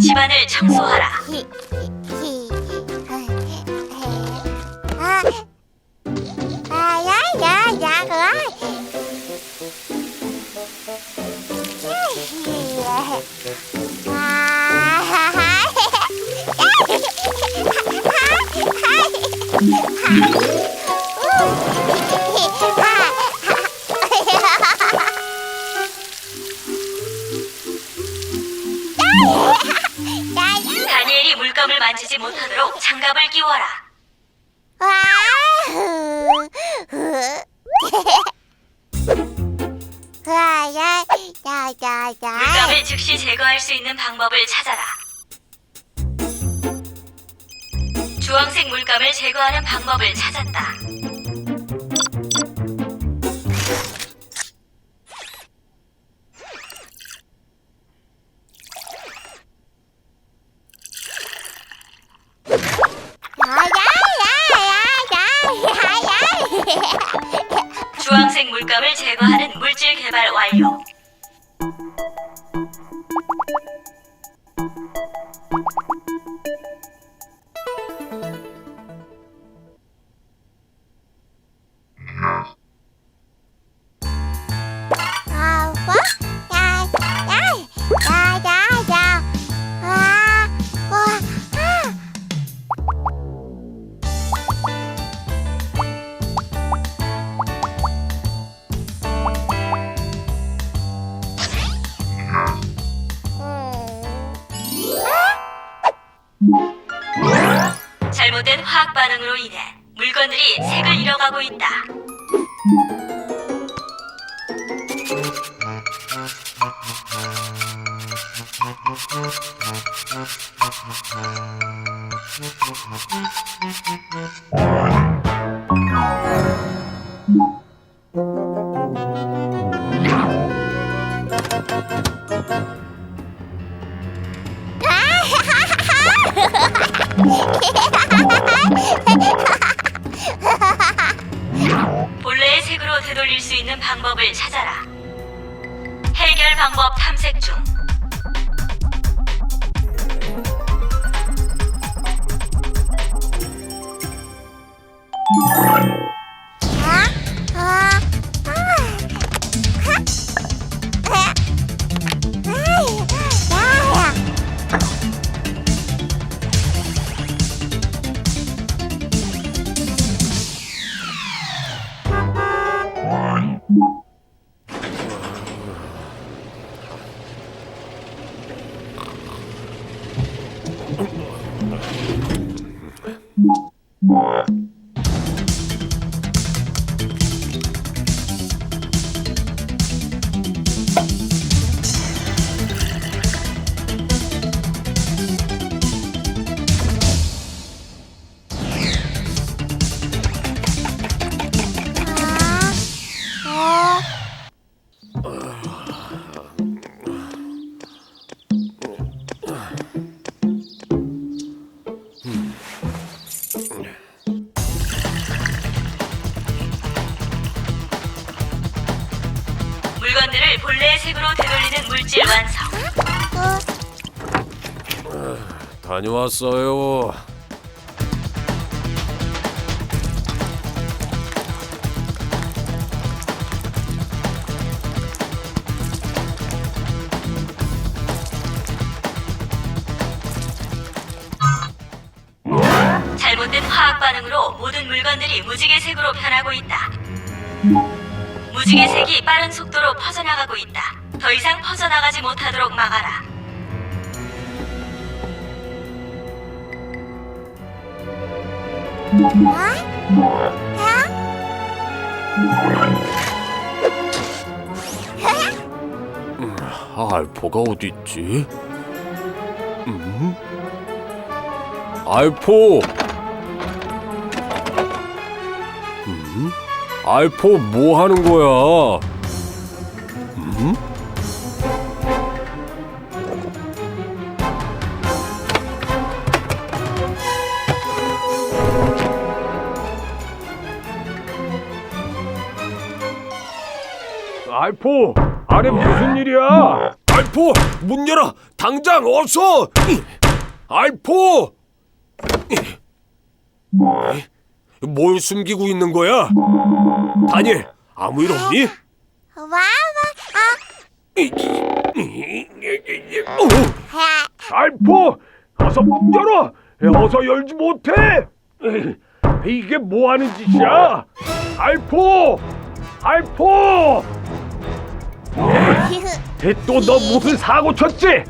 집안을 청소하라. 아, 아야야야, 다니 물감을 즉시 제거할 수 있는 방법을 찾아라. 주황색 물감을 제거하는 방법을 찾았다. 주황색 물감을 제거하는 물질 개발 완료. 화학 반응으로 인해 물건들이 색을 잃어가고 있다. 되돌릴 수 있는 방법을 찾아라. 해결 방법 탐색 중. 물건 되돌리는 물질 완성. 다녀왔어요. 잘못된 화학 반응으로 모든 물건들이 무지개색으로 변하고 있다. 무지개색이 빠른 속도로 퍼져나가고 있다. 더 이상 퍼져나가지 못하도록 막아라. 알포가 어디 있지? 음? 알포. 음? 알포 뭐 하는 거야? 음? 알포, 아래 무슨 일이야? 알포! 문 열어! 당장 어서 알포! 뭘 숨기고 있는 거야? 다니엘 아무 일 없니? 와와 어, 알포! 어서 문 열어! 어서 열지 못해! 이게 뭐 하는 짓이야? 알포! 알포 또 너 무슨 사고 쳤지?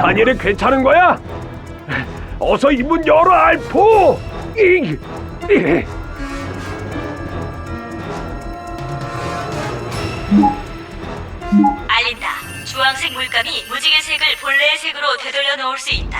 다니엘은 괜찮은 거야? 어서 이 문 열어 알포! 이, 이. 알린다. 주황색 물감이 무지개 색을 본래의 색으로 되돌려 놓을 수 있다.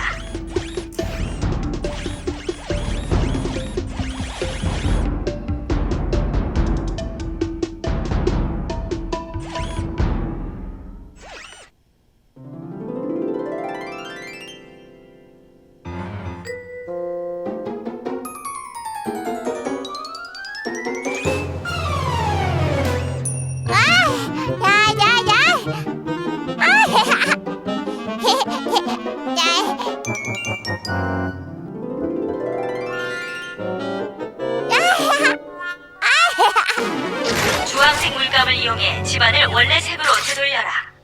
집안을 원래 색으로 되돌려라.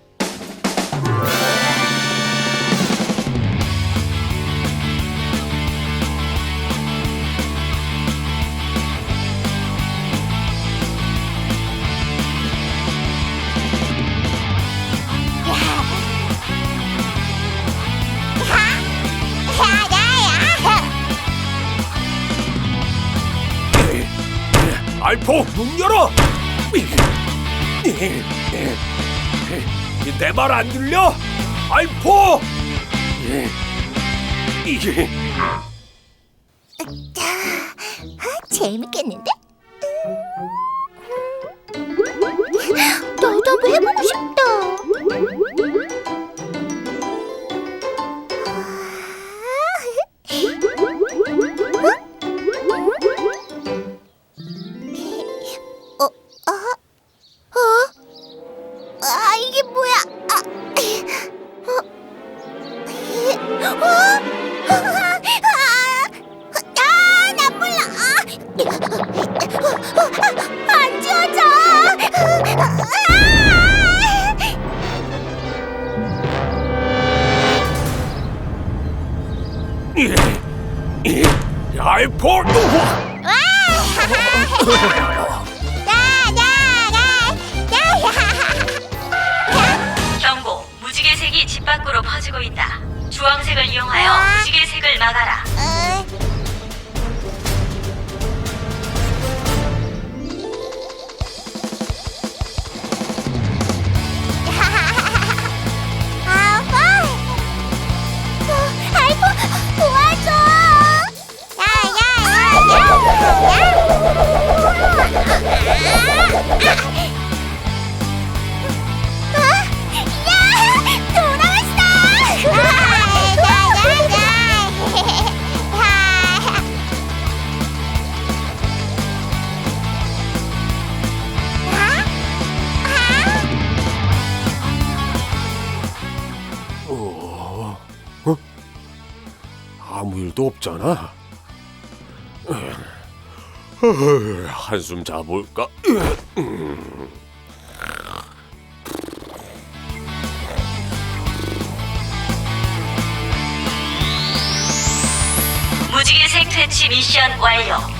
알포 문 열어! 내 말 안 들려? 알포! 재밌겠는데? 나도 한번 해보고 싶다. 알포! 경고. 무지개 색이 집 밖으로 퍼지고 있다. 주황색을 이용하여 무지개 색을 막아라. 아무 일도 없잖아. 한숨 자볼까? 무지개색 퇴치 미션 완료.